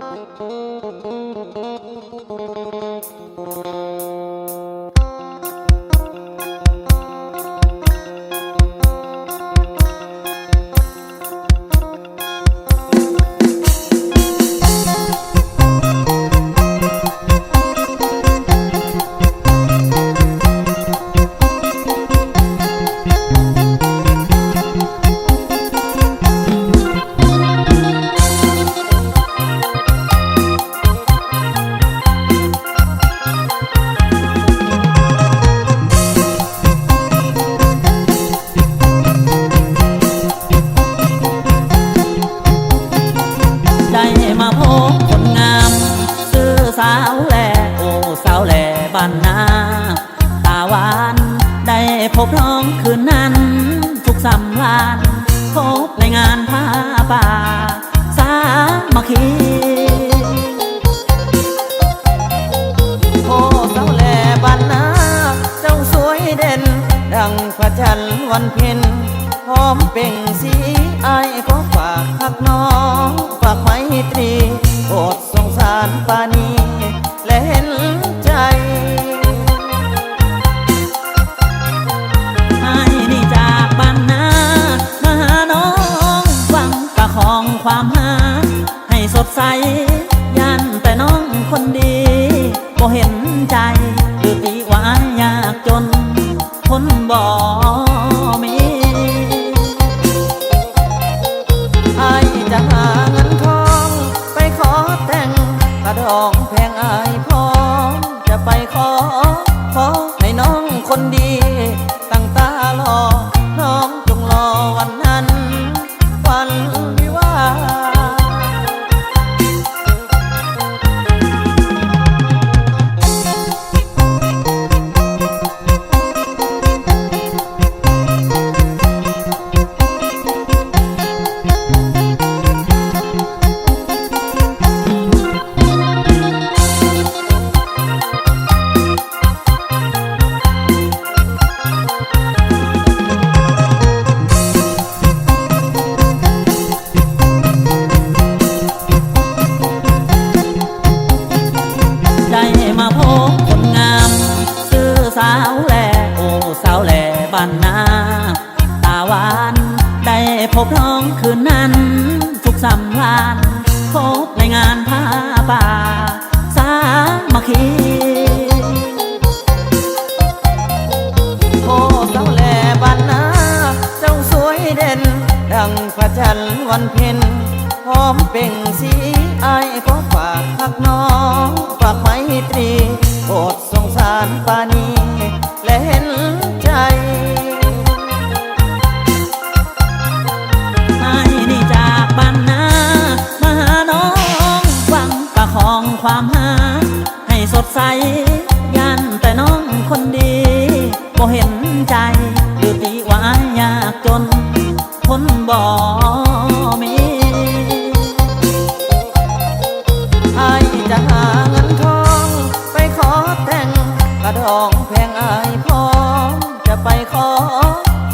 Música หวาน ได้พบน้องคืนนั้น ทุกสำลานพบในงานผ้าป่า สามัคคีโอ้สาวแหลบานนาเจ้าสวยเด่น ดังพระจันทร์วันเพ็ญพร้อมเป่งสีไอ ดใสยันแต่น้องคนดีบ่เห็นใจหรือตีว่ายากจน คนบ่มีไอจะหาเงินทอง ไปขอแต่งกระดองแพงไอพร้อมจะไปขอ ขอให้น้องคนดี ได้พบน้องคืนนั้น ทุกสำรานพบในงานผ้าป่า สามัคคีโอ้สาวแหลบันนาเจ้าสวยเด่น ดังพระจันทร์วันเพ็ญพร้อมเป่งสีไอ คนดีบ่เห็นใจหรือตีว่ายากจน คนบ่มีไอจะหาเงินทอง ไปขอแต่งกระดองแพงอายพร้อมจะไปขอ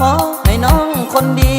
ขอให้น้องคนดี